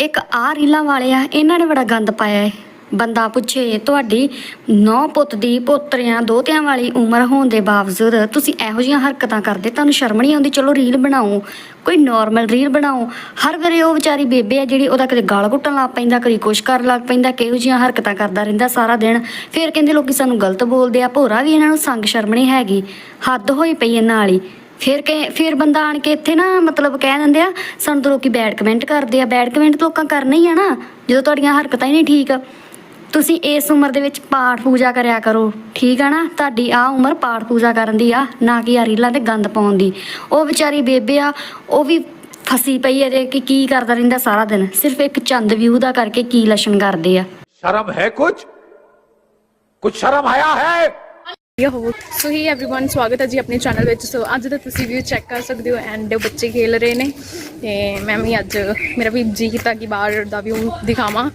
ਇੱਕ ਆ ਰੀਲਾਂ ਵਾਲੇ ਆ ਇਹਨਾਂ ਨੇ ਬੜਾ ਗੰਦ ਪਾਇਆ ਏ। ਬੰਦਾ ਪੁੱਛੇ, ਤੁਹਾਡੀ ਨੌ ਪੁੱਤ ਦੀ ਪੋਤਰਿਆਂ ਦੋਤਿਆਂ ਵਾਲੀ ਉਮਰ ਹੋਣ ਦੇ ਬਾਵਜੂਦ ਤੁਸੀਂ ਇਹੋ ਜਿਹੀਆਂ ਹਰਕਤਾਂ ਕਰਦੇ, ਤੁਹਾਨੂੰ ਸ਼ਰਮ ਨਹੀਂ ਆਉਂਦੀ? ਚਲੋ ਰੀਲ ਬਣਾਓ, ਕੋਈ ਨਾਰਮਲ ਰੀਲ ਬਣਾਓ। ਹਰ ਵਾਰੀ ਉਹ ਵਿਚਾਰੀ ਬੇਬੇ ਆ ਜਿਹੜੀ ਉਹਦਾ ਕਦੇ ਗਾਲ ਘੁੱਟਣ ਲੱਗ ਪੈਂਦਾ, ਕਦੀ ਕੁਛ ਕਰਨ ਲੱਗ ਪੈਂਦਾ, ਕਿਹੋ ਜਿਹੀਆਂ ਹਰਕਤਾਂ ਕਰਦਾ ਰਹਿੰਦਾ ਸਾਰਾ ਦਿਨ। ਫਿਰ ਕਹਿੰਦੇ ਲੋਕੀ ਸਾਨੂੰ ਗਲਤ ਬੋਲਦੇ ਆ, ਭੋਰਾ ਵੀ ਇਹਨਾਂ ਨੂੰ ਸੰਗ ਸ਼ਰਮ ਨਹੀਂ ਹੈਗੀ। ਹੱਦ ਹੋਈ ਪਈ ਇਹਨਾਂ ਵਾਲੀ। ਫਿਰ ਕਿ ਫਿਰ ਬੰਦਾ ਆਣ ਕੇ ਇੱਥੇ ਨਾ ਮਤਲਬ ਕਹਿ ਦਿੰਦੇ ਆ, ਸਾਨੂੰ ਤਾਂ ਲੋਕੀ ਬੈਡ ਕਮੈਂਟ ਕਰਦੇ ਆ। ਬੈਡ ਕਮੈਂਟ ਲੋਕਾਂ ਕਰਨਾ ਹੀ ਆ ਨਾ, ਜਦੋਂ ਤੁਹਾਡੀਆਂ ਹਰਕਤਾਂ ਹੀ ਨਹੀਂ ਠੀਕ। ਤੁਸੀਂ ਇਸ ਉਮਰ ਦੇ ਵਿੱਚ ਪਾਠ ਪੂਜਾ ਕਰਿਆ ਕਰੋ, ਠੀਕ ਆ ਨਾ? ਤੁਹਾਡੀ ਆ ਉਮਰ ਪਾਠ ਪੂਜਾ ਕਰਨ ਦੀ ਆ, ਨਾ ਕਿ ਆ ਰੀਲਾਂ ਤੇ ਗੰਦ ਪਾਉਣ ਦੀ। ਉਹ ਵਿਚਾਰੀ ਬੇਬੇ ਆ, ਉਹ ਵੀ ਫਸੀ ਪਈ ਹੈ ਜੇ ਕਿ ਕੀ ਕਰਦਾ ਰਹਿੰਦਾ ਸਾਰਾ ਦਿਨ? ਸਿਰਫ ਇੱਕ ਚੰਦ ਵਿਊ ਦਾ ਕਰਕੇ ਕੀ ਲੱਛਣ ਕਰਦੇ ਆ। ਸ਼ਰਮ ਹੈ ਕੁਝ ਕੁਝ ਸ਼ਰਮ ਆਇਆ ਹੈ? ਵਧੀਆ ਹੋ ਸੋ ਹੀ एवरीवन ਸਵਾਗਤ ਹੈ ਜੀ ਆਪਣੇ ਚੈਨਲ ਵਿੱਚ ਸੋ ਅੱਜ ਦਾ ਤੁਸੀਂ ਵੀਡੀਓ ਚੈੱਕ ਕਰ ਸਕਦੇ ਹੋ ਐਂਡ ਬੱਚੇ ਖੇਲ ਰਹੇ ਨੇ ਤੇ ਮੈਂ ਵੀ ਅੱਜ ਮੇਰਾ ਵੀ ਜੀ ਕੀਤਾ ਕਿ ਬਾਹਰ ਦਾ ਵਿਊ ਦਿਖਾਵਾਂ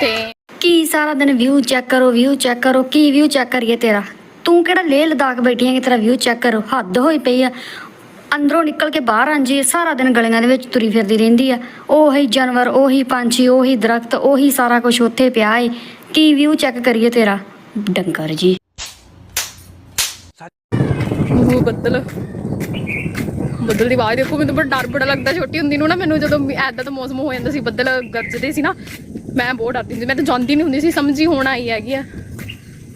ਤੇ ਕੀ ਸਾਰਾ ਦਿਨ ਵਿਊ ਚੈੱਕ ਕਰੋ ਵਿਊ ਚੈੱਕ ਕਰੋ ਕੀ ਵਿਊ ਚੈੱਕ ਕਰੀਏ ਤੇਰਾ ਤੂੰ ਕਿਹੜਾ ਲੇਹ ਲਦਾਖ ਬੈਠੀ ਹੈ ਕਿ ਤੇਰਾ ਵਿਊ ਚੈੱਕ ਕਰੋ ਹੱਦ ਹੋਈ ਪਈ ਆ ਅੰਦਰੋਂ ਨਿਕਲ ਕੇ ਬਾਹਰ ਆਂਜੀ ਸਾਰਾ ਦਿਨ ਗਲੀਆਂ ਦੇ ਵਿੱਚ ਤੁਰੀ ਫਿਰਦੀ ਰਹਿੰਦੀ ਆ ਉਹੀ ਜਾਨਵਰ ਉਹੀ ਪੰਛੀ ਉਹੀ ਦਰਖਤ ਉਹੀ ਸਾਰਾ ਕੁਝ ਉੱਥੇ ਪਿਆ ਏ ਕੀ ਵਿਊ ਚੈੱਕ ਕਰੀਏ ਤੇਰਾ ਡੰਗਰ ਜੀ ਉਹ ਬੱਦਲ ਬੱਦਲ ਦੀ ਆਵਾਜ਼ ਦੇਖੋ ਮੈਨੂੰ ਬੜਾ ਡਰ ਬੜਾ ਲੱਗਦਾ ਛੋਟੀ ਹੁੰਦੀ ਨੂੰ ਨਾ ਮੈਨੂੰ ਜਦੋਂ ਐਦਾਂ ਦਾ ਮੌਸਮ ਹੋ ਜਾਂਦਾ ਸੀ ਬੱਦਲ ਗਰਜਦੇ ਸੀ ਨਾ ਮੈਂ ਬਹੁਤ ਡਰਦੀ ਹੁੰਦੀ ਸੀ। ਮੈਂ ਤਾਂ ਜਾਂਦੀ ਨਹੀਂ ਹੁੰਦੀ ਸੀ ਸਮਝੀ ਹੋਣ ਆਈ ਹੈਗੀ ਆ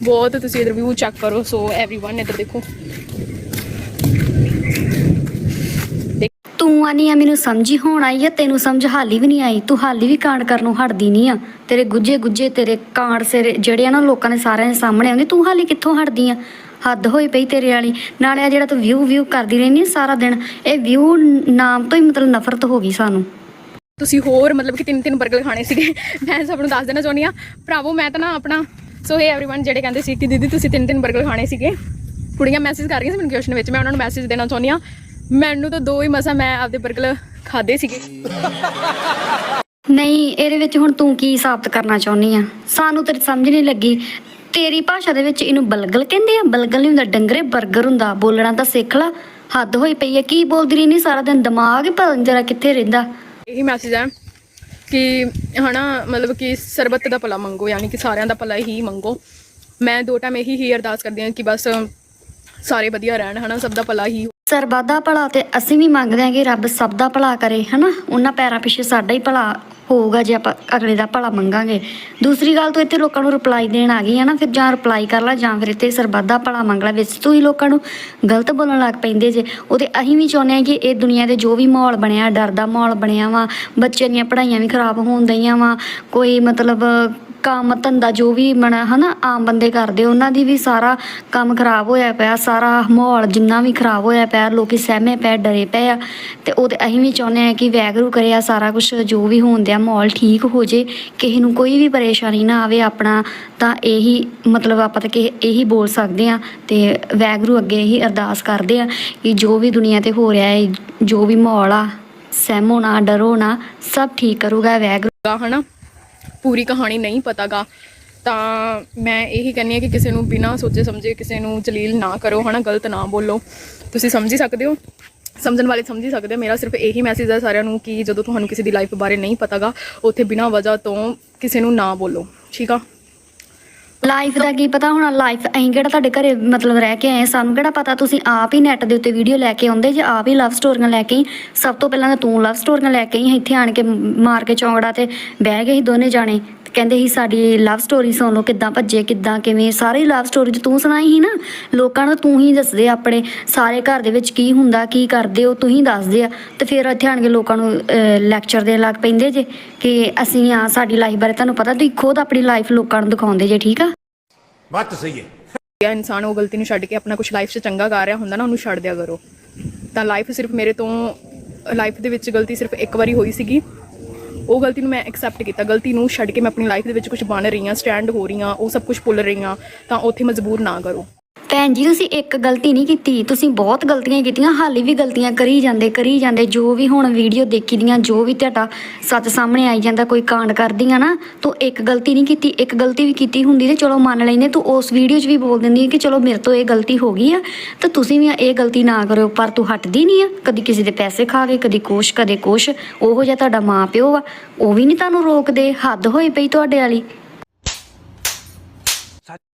ਬਹੁਤ ਤੁਸੀਂ ਇਧਰ ਵਿਊ ਚੈੱਕ ਕਰੋ ਸੋ एवरीवन ਇਧਰ ਦੇਖੋ ਤੂੰ ਆਨੀ ਆ ਮੈਨੂੰ ਸਮਝੀ ਹੋਣ ਆਈ ਆ ਤੈਨੂੰ ਸਮਝ ਹਾਲੀ ਵੀ ਨਹੀਂ ਆਈ ਤੂੰ ਹਾਲੀ ਵੀ ਕਾਂਡ ਕਰਨੋਂ ਹਟਦੀ ਨਹੀਂ ਆ ਤੇਰੇ ਗੁੱਜੇ ਗੁੱਜੇ ਤੇਰੇ ਕਾਂਡ ਸਿਰ ਜਿਹੜੇ ਆ ਨਾ ਲੋਕਾਂ ਦੇ ਸਾਰਿਆਂ ਦੇ ਸਾਹਮਣੇ ਆਉਂਦੇ ਤੂੰ ਹਾਲੀ ਕਿੱਥੋਂ ਹਟਦੀ ਆ ਹੱਦ ਹੋਈ ਪਈ ਤੇਰੇ ਵਾਲੀ। ਨਾਲੇ ਆ ਜਿਹੜਾ ਤੂੰ ਵਿਊ ਵਿਊ ਕਰਦੀ ਰਹਿੰਦੀ ਸਾਰਾ ਦਿਨ ਇਹ ਵਿਊ ਨਾਮ ਤੋਂ ਹੀ ਮਤਲਬ ਨਫ਼ਰਤ ਹੋ ਗਈ ਸਾਨੂੰ। ਤੁਸੀਂ ਹੋਰ ਮਤਲਬ ਕਿ ਤਿੰਨ ਤਿੰਨ 버ਗਰ ਖਾਣੇ ਸੀਗੇ। ਮੈਂ ਸਭ ਨੂੰ ਦੱਸ ਦੇਣਾ ਚਾਹੁੰਦੀ ਆ ਭਰਾਵੋ ਮੈਂ ਤਾਂ ਨਾ ਆਪਣਾ ਸੋ ਹੇ एवरीवन ਜਿਹੜੇ ਕਹਿੰਦੇ ਸੀ ਕਿ ਦੀਦੀ ਤੁਸੀਂ ਤਿੰਨ ਤਿੰਨ 버ਗਰ ਖਾਣੇ ਸੀਗੇ। ਕੁੜੀਆਂ ਮੈਸੇਜ ਕਰ ਰਹੀਆਂ ਸੀ ਮੈਨੂੰ ਕੁਐਸਚਨ ਵਿੱਚ ਮੈਂ ਉਹਨਾਂ ਨੂੰ ਮੈਸੇਜ ਦੇਣਾ ਚਾਹੁੰਦੀ ਆ। ਮੈਨੂੰ ਤਾਂ ਦੋ ਹੀ ਮਸਾ ਮੈਂ ਆਪਦੇ 버ਗਰ ਖਾਦੇ ਸੀਗੇ। ਨਹੀਂ ਇਹਦੇ ਵਿੱਚ ਹੁਣ ਤੂੰ ਕੀ ਸਾਬਤ ਕਰਨਾ ਚਾਹੁੰਦੀ ਆ? ਸਾਨੂੰ ਤੇ ਸਮਝ ਨਹੀਂ ਲੱਗੀ। ਤੇਰੀ ਭਾਸ਼ਾ ਦੇ ਵਿੱਚ ਇਹਨੂੰ ਬਲਗਲ ਕਹਿੰਦੇ ਆ। ਬਲਗਲ ਨਹੀਂ ਹੁੰਦਾ, ਡੰਗਰੇ 버ਗਰ ਹੁੰਦਾ। ਬੋਲਣਾ ਤਾਂ ਸਿੱਖ ਲਾ। ਹੱਦ ਹੋਈ ਪਈ ਆ। ਕੀ ਬੋਲਦੀ ਰਹਿੰਦੀ? ਸਾਰਾ ਦਿਨ ਦਿਮਾਗ ਹੀ ਪਤਾ ਨੀ ਕਿੱਥੇ ਰਹਿੰਦਾ? ਇਹੀ ਮੈਸੇਜ ਹੈ ਕਿ ਹਨਾ, ਮਤਲਬ ਕਿ ਸਰਬੱਤ ਦਾ ਭਲਾ ਮੰਗੋ, ਯਾਨੀ ਕਿ ਸਾਰਿਆਂ ਦਾ ਭਲਾ ਹੀ ਮੰਗੋ। ਮੈਂ ਦੋ ਟਾਈਮ ਇਹੀ ਹੀ ਅਰਦਾਸ ਕਰਦੀ ਹਾਂ ਕਿ ਬਸ ਸਾਰੇ ਵਧੀਆ ਰਹਿਣ, ਹਨਾ, ਸਭ ਦਾ ਭਲਾ ਹੀ ਸਰਬੱਤ ਦਾ ਭਲਾ ਤੇ ਅਸੀਂ ਵੀ ਮੰਗਦੇ ਹਾਂ ਕਿ ਰੱਬ ਸਭ ਦਾ ਭਲਾ ਕਰੇ, ਹਨਾ? ਉਹਨਾਂ ਪੈਰਾਂ ਪਿੱਛੇ ਸਾਡਾ ਹੀ ਭਲਾ ਹੋਊਗਾ ਜੇ ਆਪਾਂ ਅਗਲੇ ਦਾ ਭਲਾ ਮੰਗਾਂਗੇ। ਦੂਸਰੀ ਗੱਲ ਤੋਂ ਇੱਥੇ ਲੋਕਾਂ ਨੂੰ ਰਿਪਲਾਈ ਦੇਣ ਆ ਗਈ ਹੈ ਨਾ, ਫਿਰ ਜਾਂ ਰਿਪਲਾਈ ਕਰ ਲੈ, ਜਾਂ ਫਿਰ ਇੱਥੇ ਸਰਬੱਤ ਦਾ ਭਲਾ ਮੰਗ ਲੈ, ਵਿੱਚ ਤੋਂ ਹੀ ਲੋਕਾਂ ਨੂੰ ਗਲਤ ਬੋਲਣ ਲੱਗ ਪੈਂਦੇ ਜੇ। ਉਹਦੇ ਅਸੀਂ ਵੀ ਚਾਹੁੰਦੇ ਹਾਂ ਕਿ ਇਹ ਦੁਨੀਆ ਦੇ ਜੋ ਵੀ ਮਾਹੌਲ ਬਣਿਆ, ਡਰ ਦਾ ਮਾਹੌਲ ਬਣਿਆ ਵਾ, ਬੱਚਿਆਂ ਦੀਆਂ ਪੜ੍ਹਾਈਆਂ ਵੀ ਖਰਾਬ ਹੋਣ ਦਈਆਂ ਵਾ, ਕੋਈ ਮਤਲਬ ਕੰਮ ਧੰਦਾ ਜੋ ਵੀ ਮਨਾ, ਹਨਾ, ਆਮ ਬੰਦੇ ਕਰਦੇ, ਉਹਨਾਂ ਦੀ ਵੀ ਸਾਰਾ ਕੰਮ ਖਰਾਬ ਹੋਇਆ ਪਿਆ, ਸਾਰਾ ਮਾਹੌਲ ਜਿੰਨਾ ਵੀ ਖਰਾਬ ਹੋਇਆ ਪਿਆ, ਲੋਕੀ ਸਹਿਮੇ ਪਏ, ਡਰੇ ਪਏ ਆ, ਤੇ ਉਹਦੇ ਅਸੀਂ ਵੀ ਚਾਹੁੰਦੇ ਆ ਕਿ ਵੈਗਰੂ ਕਰਿਆ ਸਾਰਾ ਕੁਝ ਜੋ ਵੀ ਹੋਣ ਦਿਆ, ਮਾਹੌਲ ਠੀਕ ਹੋ ਜੇ, ਕਿਸੇ ਨੂੰ ਕੋਈ ਵੀ ਪਰੇਸ਼ਾਨੀ ਨਾ ਆਵੇ, ਆਪਣਾ ਤਾਂ ਇਹੀ ਮਤਲਬ ਆਪਾਂ ਤਾਂ ਕਿ ਇਹੀ ਬੋਲ ਸਕਦੇ ਆ ਤੇ ਵੈਗਰੂ ਅੱਗੇ ਇਹੀ ਅਰਦਾਸ ਕਰਦੇ ਆ ਕਿ ਜੋ ਵੀ ਦੁਨੀਆ ਤੇ ਹੋ ਰਿਹਾ ਹੈ, ਜੋ ਵੀ ਮਾਹੌਲ ਆ, ਸਹਿਮੋ ਨਾ ਡਰੋ ਨਾ ਸਭ ਠੀਕ ਕਰੂਗਾ ਵੈਗਰੂ। ਗਾ ਹਨਾ? ਪੂਰੀ ਕਹਾਣੀ ਨਹੀਂ ਪਤਾਗਾ, ਤਾਂ ਮੈਂ ਇਹੀ ਕਹਿੰਨੀ ਆ ਕਿ ਕਿਸੇ ਨੂੰ ਬਿਨਾਂ ਸੋਚੇ ਸਮਝੇ ਕਿਸੇ ਨੂੰ ਜਲੀਲ ਨਾ ਕਰੋ, ਹਨਾ, ਗਲਤ ਨਾ ਬੋਲੋ। ਤੁਸੀਂ ਸਮਝੀ ਸਕਦੇ ਹੋ। ਸਮਝਣ ਵਾਲੇ ਸਮਝੀ ਸਕਦੇ ਹੋ ਮੇਰਾ ਸਿਰਫ ਇਹੀ ਮੈਸੇਜ ਹੈ ਸਾਰਿਆਂ ਨੂੰ ਕਿ ਜਦੋਂ ਤੁਹਾਨੂੰ ਕਿਸੇ ਦੀ ਲਾਈਫ ਬਾਰੇ ਨਹੀਂ ਪਤਾਗਾ, ਉੱਥੇ ਬਿਨਾਂ ਵਜ੍ਹਾ ਤੋਂ ਕਿਸੇ ਨੂੰ ਨਾ ਬੋਲੋ। ਠੀਕ ਆ? ਲਾਈਫ ਦਾ ਕੀ ਪਤਾ ਹੁਣ? ਲਾਈਫ ਅਸੀਂ ਕਿਹੜਾ ਤੁਹਾਡੇ ਘਰੇ ਮਤਲਬ ਰਹਿ ਕੇ ਆਏ ਸਾਨੂੰ ਕਿਹੜਾ ਪਤਾ? ਤੁਸੀਂ ਆਪ ਹੀ ਨੈਟ ਦੇ ਉੱਤੇ ਵੀਡੀਓ ਲੈ ਕੇ ਆਉਂਦੇ ਜੇ, ਆਪ ਹੀ ਲਵ ਸਟੋਰੀਆਂ ਲੈ ਕੇ ਆਈ। ਸਭ ਤੋਂ ਪਹਿਲਾਂ ਤਾਂ ਤੂੰ ਲਵ ਸਟੋਰੀਆਂ ਲੈ ਕੇ ਆਈ, ਇੱਥੇ ਆਣ ਕੇ ਮਾਰ ਕੇ ਚੌਂਕੜਾ ਤੇ ਬਹਿ ਗਏ ਸੀ ਦੋਨੇ ਜਾਣੇ। ਕਹਿੰਦੇ ਹੀ ਸਾਡੀ ਲਵ ਸਟੋਰੀ ਸੁਣ ਲਓ ਕਿੱਦਾਂ ਭੱਜੇ ਕਿੱਦਾਂ ਕਿਵੇਂ ਸਾਰੀ ਲਵ ਸਟੋਰੀ ਤੂੰ ਸੁਣਾਈ ਹੀ ਨਾ? ਲੋਕਾਂ ਨੂੰ ਤੂੰ ਹੀ ਦੱਸਦੇ ਆਪਣੇ ਸਾਰੇ ਘਰ ਦੇ ਵਿੱਚ ਕੀ ਹੁੰਦਾ ਕੀ ਕਰਦੇ ਹੋ ਤੂੰ ਹੀ ਦੱਸਦੇ ਆ। ਤੇ ਫਿਰ ਇੱਥੇ ਆਣ ਕੇ ਲੋਕਾਂ ਨੂੰ ਲੈਕਚਰ ਦੇਣ ਲੱਗ ਪੈਂਦੇ ਜੇ ਕਿ ਅਸੀਂ ਆ ਸਾਡੀ ਲਾਈਫ ਬਾਰੇ ਤੁਹਾਨੂੰ ਪਤਾ ਤੁਸੀਂ ਖੁਦ ਆਪਣੀ ਲਾਈਫ ਲੋਕਾਂ ਨੂੰ ਦਿਖਾਉਂਦੇ ਜੇ ਠੀਕ ਆ? ਬਾਤ ਸਹੀ ਹੈ। ਜਾਂ ਇਨਸਾਨ ਉਹ ਗਲਤੀ ਨੂੰ ਛੱਡ ਕੇ ਆਪਣਾ ਕੁਝ ਲਾਈਫ 'ਚ ਚੰਗਾ ਕਰ ਰਿਹਾ ਹੁੰਦਾ ਨਾ ਉਹਨੂੰ ਛੱਡ ਦਿਆ ਕਰੋ। ਤਾਂ ਲਾਈਫ ਸਿਰਫ ਮੇਰੇ ਤੋਂ ਲਾਈਫ ਦੇ ਵਿੱਚ ਗਲਤੀ ਸਿਰਫ ਇੱਕ ਵਾਰੀ ਹੋਈ ਸੀਗੀ। ਉਹ ਗਲਤੀ ਨੂੰ ਮੈਂ ਐਕਸੈਪਟ ਕੀਤਾ। ਗਲਤੀ ਨੂੰ ਛੱਡ ਕੇ ਮੈਂ ਆਪਣੀ ਲਾਈਫ ਦੇ ਵਿੱਚ ਕੁਝ ਬਣ ਰਹੀ ਹਾਂ ਸਟੈਂਡ ਹੋ ਰਹੀ ਹਾਂ ਉਹ ਸਭ ਕੁਝ ਭੁੱਲ ਰਹੀ ਹਾਂ ਤਾਂ ਉੱਥੇ ਮਜਬੂਰ ਨਾ ਕਰੋ। ਭੈਣ ਜੀ, ਤੁਸੀਂ ਇੱਕ ਗਲਤੀ ਨਹੀਂ ਕੀਤੀ। ਤੁਸੀਂ ਬਹੁਤ ਗਲਤੀਆਂ ਕੀਤੀਆਂ, ਹਾਲੇ ਵੀ ਗਲਤੀਆਂ ਕਰੀ ਜਾਂਦੇ ਕਰੀ ਜਾਂਦੇ। ਜੋ ਵੀ ਹੁਣ ਵੀਡੀਓ ਦੇਖੀ ਦੀਆਂ, ਜੋ ਵੀ ਤੁਹਾਡਾ ਸੱਚ ਸਾਹਮਣੇ ਆਈ ਜਾਂਦਾ, ਕੋਈ ਕਾਂਡ ਕਰਦੀਆਂ ਨਾ, ਤੂੰ ਇੱਕ ਗਲਤੀ ਨਹੀਂ ਕੀਤੀ, ਇੱਕ ਗਲਤੀ ਵੀ ਕੀਤੀ ਹੁੰਦੀ ਤੇ ਚਲੋ ਮੰਨ ਲੈਂਦੇ, ਤੂੰ ਉਸ ਵੀਡੀਓ 'ਚ ਵੀ ਬੋਲ ਦਿੰਦੀ ਕਿ ਚਲੋ ਮੇਰੇ ਤੋਂ ਇਹ ਗਲਤੀ ਹੋ ਗਈ ਆ, ਤਾਂ ਤੁਸੀਂ ਵੀ ਇਹ ਗਲਤੀ ਨਾ ਕਰਿਓ ਪਰ ਤੂੰ ਹਟਦੀ ਨਹੀਂ ਆ। ਕਦੀ ਕਿਸੇ ਦੇ ਪੈਸੇ ਖਾ ਕੇ ਕਦੀ ਕੁਛ, ਕਦੇ ਕੁਛ। ਉਹੋ ਜਿਹਾ ਤੁਹਾਡਾ ਮਾਂ ਪਿਓ ਆ, ਉਹ ਵੀ ਨਹੀਂ ਤੁਹਾਨੂੰ ਰੋਕਦੇ। ਹੱਦ ਹੋਈ ਪਈ ਤੁਹਾਡੇ ਵਾਲੀ।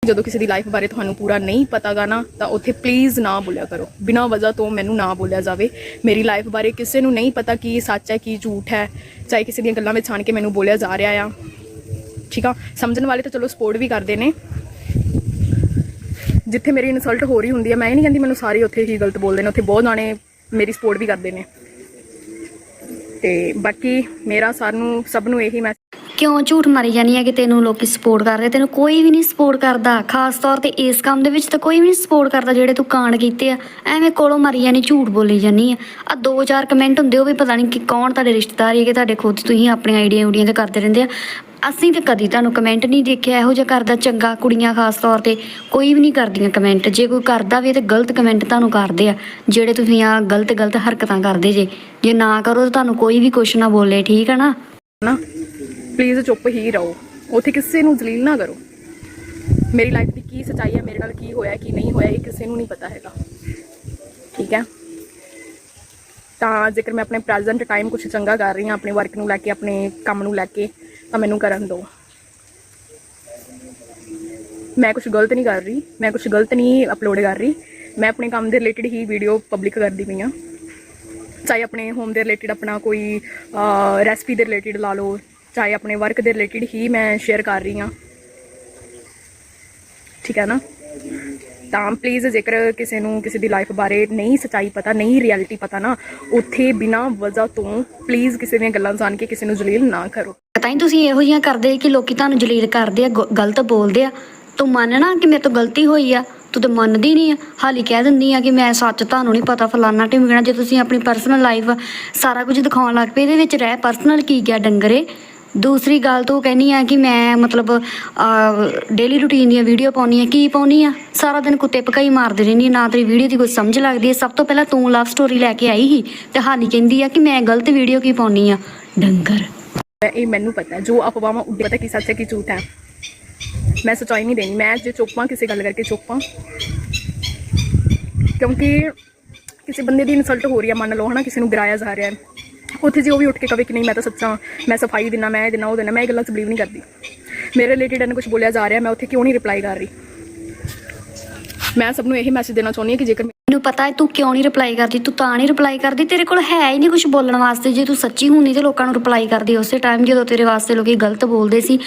ਜਦੋਂ ਕਿਸੇ ਦੀ ਲਾਈਫ ਬਾਰੇ ਤੁਹਾਨੂੰ ਪੂਰਾ ਨਹੀਂ ਪਤਾਗਾ ਨਾ, ਤਾਂ ਉੱਥੇ ਪਲੀਜ਼ ਨਾ ਬੋਲਿਆ ਕਰੋ। ਬਿਨਾਂ ਵਜ੍ਹਾ ਤੋਂ ਮੈਨੂੰ ਨਾ ਬੋਲਿਆ ਜਾਵੇ। ਮੇਰੀ ਲਾਈਫ ਬਾਰੇ ਕਿਸੇ ਨੂੰ ਨਹੀਂ ਪਤਾ ਕੀ ਸੱਚ ਹੈ, ਕੀ ਝੂਠ ਹੈ। ਚਾਹੇ ਕਿਸੇ ਦੀਆਂ ਗੱਲਾਂ ਵਿੱਚ ਛਾਣ ਕੇ ਮੈਨੂੰ ਬੋਲਿਆ ਜਾ ਰਿਹਾ ਆ। ਠੀਕ ਆ? ਸਮਝਣ ਵਾਲੇ ਤਾਂ ਚਲੋ ਸਪੋਰਟ ਵੀ ਕਰਦੇ ਨੇ। ਜਿੱਥੇ ਮੇਰੀ ਇਨਸਲਟ ਹੋ ਰਹੀ ਹੁੰਦੀ ਹੈ, ਮੈਂ ਇਹ ਨਹੀਂ ਕਹਿੰਦੀ ਮੈਨੂੰ ਸਾਰੇ ਉੱਥੇ ਹੀ ਗਲਤ ਬੋਲਦੇ ਨੇ, ਉੱਥੇ ਬਹੁਤ ਜਾਣੇ ਮੇਰੀ ਸਪੋਰਟ ਵੀ ਕਰਦੇ ਨੇ। ਤੇ ਬਾਕੀ ਮੇਰਾ ਸਾਨੂੰ ਸਭ ਨੂੰ ਇਹੀ ਮੈਂ ਕਿਉਂ ਝੂਠ ਮਾਰੀ ਜਾਨੀ ਹੈ ਕਿ ਤੈਨੂੰ ਲੋਕੀ ਸਪੋਰਟ ਕਰਦੇ ਤੈਨੂੰ ਕੋਈ ਵੀ ਨਹੀਂ ਸਪੋਰਟ ਕਰਦਾ। ਖਾਸ ਤੌਰ ਤੇ ਇਸ ਕੰਮ ਦੇ ਵਿੱਚ ਤਾਂ ਕੋਈ ਵੀ ਨਹੀਂ ਸਪੋਰਟ ਕਰਦਾ ਜਿਹੜੇ ਤੂੰ ਕਾਂਡ ਕੀਤੇ ਆ। ਐਵੇਂ ਕੋਲੋਂ ਮਾਰੀ ਜਾਨੀ, ਝੂਠ ਬੋਲੀ ਜਾਨੀ ਆ। ਆ ਦੋ ਚਾਰ ਕਮੈਂਟ ਹੁੰਦੇ, ਉਹ ਵੀ ਪਤਾ ਨਹੀਂ ਕਿ ਕੌਣ ਤੁਹਾਡੇ ਰਿਸ਼ਤੇਦਾਰ ਹੈ ਕਿ ਤੁਹਾਡੇ ਖੁਦ ਤੁਸੀਂ ਆਪਣੀਆਂ ਆਈਡੀਆਂ ਉਡੀਆਂ ਤੇ ਕਰਦੇ ਰਹਿੰਦੇ ਆ। ਅਸੀਂ ਤੇ ਕਦੀ ਤੁਹਾਨੂੰ ਕਮੈਂਟ ਨਹੀਂ ਦੇਖਿਆ, ਇਹੋ ਜਿਹਾ ਕਰਦਾ ਚੰਗਾ ਕੁੜੀਆਂ ਖਾਸ ਤੌਰ ਤੇ। ਕੋਈ ਵੀ ਨਹੀਂ ਕਰਦੀਆਂ ਕਮੈਂਟ ਜੇ ਕੋਈ ਕਰਦਾ ਵੀ ਹੈ ਤੇ ਗਲਤ ਕਮੈਂਟ ਤੁਹਾਨੂੰ ਕਰਦੇ ਆ। ਜਿਹੜੇ ਤੁਸੀਂ ਆ ਗਲਤ ਗਲਤ ਹਰਕਤਾਂ ਕਰਦੇ ਜੇ। ਜੇ ਨਾ ਕਰੋ ਤਾਂ ਤੁਹਾਨੂੰ ਕੋਈ ਵੀ ਕੁਛ ਨਾ ਬੋਲੇ, ਠੀਕ ਹੈ ਨਾ? ਨਾ। ਪਲੀਜ਼ ਚੁੱਪ ਹੀ ਰਹੋ। ਉੱਥੇ ਕਿਸੇ ਨੂੰ ਜ਼ਲੀਲ ਨਾ ਕਰੋ। ਮੇਰੀ ਲਾਈਫ ਦੀ ਕੀ ਸੱਚਾਈ ਹੈ, ਮੇਰੇ ਨਾਲ ਕੀ ਹੋਇਆ, ਕੀ ਨਹੀਂ ਹੋਇਆ, ਇਹ ਕਿਸੇ ਨੂੰ ਨਹੀਂ ਪਤਾ ਹੈਗਾ। ਠੀਕ ਹੈ? ਤਾਂ ਜੇਕਰ ਮੈਂ ਆਪਣੇ ਪ੍ਰੈਜ਼ੈਂਟ ਟਾਈਮ ਕੁਝ ਚੰਗਾ ਕਰ ਰਹੀ ਹਾਂ, ਆਪਣੇ ਵਰਕ ਨੂੰ ਲੈ ਕੇ, ਆਪਣੇ ਕੰਮ ਨੂੰ ਲੈ ਕੇ, ਤਾਂ ਮੈਨੂੰ ਕਰਨ ਦਿਓ। ਮੈਂ ਕੁਝ ਗਲਤ ਨਹੀਂ ਕਰ ਰਹੀ, ਮੈਂ ਕੁਝ ਗਲਤ ਨਹੀਂ ਅਪਲੋਡ ਕਰ ਰਹੀ। ਮੈਂ ਆਪਣੇ ਕੰਮ ਦੇ ਰਿਲੇਟਡ ਹੀ ਵੀਡੀਓ ਪਬਲਿਕ ਕਰਦੀ ਪਈ ਹਾਂ। ਚਾਹੇ ਆਪਣੇ ਹੋਮ ਦੇ ਰਿਲੇਟਡ ਆਪਣਾ ਕੋਈ ਰੈਸਪੀ ਦੇ ਰਿਲੇਟਡ ਲਾ ਲਓ ਚਾਹੇ ਆਪਣੇ ਵਰਕ ਦੇ ਰਿਲੇਟਡ ਹੀ ਮੈਂ ਸ਼ੇਅਰ ਕਰ ਰਹੀ ਹਾਂ। ਠੀਕ ਹੈ ਨਾ? ਤਾਂ ਪਲੀਜ਼ ਜੇਕਰ ਕਿਸੇ ਨੂੰ ਕਿਸੇ ਦੀ ਲਾਈਫ ਬਾਰੇ ਨਹੀਂ ਸਚਾਈ ਪਤਾ, ਨਹੀਂ ਰਿਐਲਿਟੀ ਪਤਾ ਨਾ, ਉੱਥੇ ਬਿਨਾਂ ਵਜ੍ਹਾ ਤੋਂ ਪਲੀਜ਼ ਕਿਸੇ ਦੀਆਂ ਗੱਲਾਂ ਜਾਣ ਕੇ ਕਿਸੇ ਨੂੰ ਜਲੀਲ ਨਾ ਕਰੋ। ਤਾਂ ਹੀ ਤੁਸੀਂ ਇਹੋ ਜਿਹੀਆਂ ਕਰਦੇ ਕਿ ਲੋਕੀ ਤੁਹਾਨੂੰ ਜਲੀਲ ਕਰਦੇ ਆ ਗਲਤ ਬੋਲਦੇ ਆ। ਤੂੰ ਮੰਨਣਾ ਕਿ ਮੇਰੇ ਤੋਂ ਗਲਤੀ ਹੋਈ ਆ? ਤੂੰ ਤਾਂ ਮੰਨਦੀ ਨਹੀਂ ਆ। ਹਾਲੀ ਕਹਿ ਦਿੰਦੀ ਆ ਕਿ ਮੈਂ ਸੱਚ ਤੁਹਾਨੂੰ ਨਹੀਂ ਪਤਾ, ਫਲਾਨਾ ਢਿਮਕਣਾ, ਜੇ ਤੁਸੀਂ ਆਪਣੀ ਪਰਸਨਲ ਲਾਈਫ ਸਾਰਾ ਕੁਝ ਦਿਖਾਉਣ ਲੱਗ ਪਏ, ਇਹਦੇ ਵਿੱਚ ਰਹਿ ਪਰਸਨਲ ਕੀ ਗਿਆ ਡੰਗਰੇ? ਦੂਸਰੀ ਗੱਲ ਤੂੰ ਕਹਿੰਦੀ ਆ ਕਿ ਮੈਂ ਮਤਲਬ ਡੇਲੀ ਰੂਟੀਨ ਦੀਆਂ ਵੀਡੀਓ ਪਾਉਣੀ ਆ। ਕੀ ਪਾਉਣੀ ਆ? ਸਾਰਾ ਦਿਨ ਕੁੱਤੇ ਪਕਾਈ ਮਾਰਦੀ ਰਹਿੰਦੀ ਨਾ ਤੇਰੀ ਵੀਡੀਓ ਦੀ ਕੋਈ ਸਮਝ ਲੱਗਦੀ ਹੈ ਸਭ ਤੋਂ ਪਹਿਲਾਂ ਤੂੰ ਲਵ ਸਟੋਰੀ ਲੈ ਕੇ ਆਈ ਸੀ ਤੇ ਹਾਲੀ ਕਹਿੰਦੀ ਆ ਕਿ ਮੈਂ ਗਲਤ ਵੀਡੀਓ ਕੀ ਪਾਉਣੀ ਆ? ਡੰਗਰ। ਇਹ ਮੈਨੂੰ ਪਤਾ, ਜੋ ਅਫਵਾਹਾਂ ਉੱਡੇ ਪਤਾ ਕੀ ਸੱਚ ਹੈ, ਕੀ ਝੂਠ ਹੈ? ਮੈਂ ਸੱਚਾਈ ਨਹੀਂ ਦੇਣੀ। ਮੈਂ ਜੇ ਚੁੱਪਾਂ ਕਿਸੇ ਗੱਲ ਕਰਕੇ ਚੁੱਪਾਂ, ਕਿਉਂਕਿ ਕਿਸੇ ਬੰਦੇ ਦੀ ਇਨਸਲਟ ਹੋ ਰਹੀ ਹੈ ਮੰਨ ਲਓ, ਹਨਾ, ਕਿਸੇ ਨੂੰ ਗਿਰਾਇਆ ਜਾ ਰਿਹਾ ਹੈ। ਉੱਥੇ ਜੇ ਉਹ ਵੀ ਉੱਠ ਕੇ ਕਵੇ ਕਿ ਨਹੀਂ ਮੈਂ ਤਾਂ ਸੱਚਾ, ਮੈਂ ਸਫ਼ਾਈ ਦਿਨਾ, ਮੈਂ ਇਹ ਦਿਨਾ, ਉਹ ਦਿਨਾ, ਮੈਂ ਇਹ ਗੱਲਾਂ 'ਚ ਬਲੀਵ ਨਹੀਂ ਕਰਦੀ। ਮੇਰੇ ਰਿਲੇਟਡ ਇਹਨੂੰ ਕੁਝ ਬੋਲਿਆ ਜਾ ਰਿਹਾ, ਮੈਂ ਉੱਥੇ ਕਿਉਂ ਨਹੀਂ ਰਿਪਲਾਈ ਕਰ ਰਹੀ? ਮੈਂ ਸਭ ਨੂੰ ਇਹ ਮੈਸੇਜ ਦੇਣਾ ਚਾਹੁੰਦੀ ਹਾਂ ਕਿ ਜੇਕਰ ਮੈਨੂੰ ਪਤਾ ਹੈ ਤੂੰ ਕਿਉਂ ਨਹੀਂ ਰਿਪਲਾਈ ਕਰਦੀ? ਤੂੰ ਤਾਂ ਨਹੀਂ ਰਿਪਲਾਈ ਕਰਦੀ। ਤੇਰੇ ਕੋਲ ਹੈ ਹੀ ਨਹੀਂ ਕੁਝ ਬੋਲਣ ਵਾਸਤੇ। ਜੇ ਤੂੰ ਸੱਚੀ ਹੁੰਦੀ ਤੇ ਲੋਕਾਂ ਨੂੰ ਰਿਪਲਾਈ ਕਰਦੀ। ਉਸੇ ਟਾਈਮ ਜਦੋਂ ਤੇਰੇ ਵਾਸਤੇ ਲੋਕੀ ਗਲਤ ਬੋਲਦੇ ਸੀ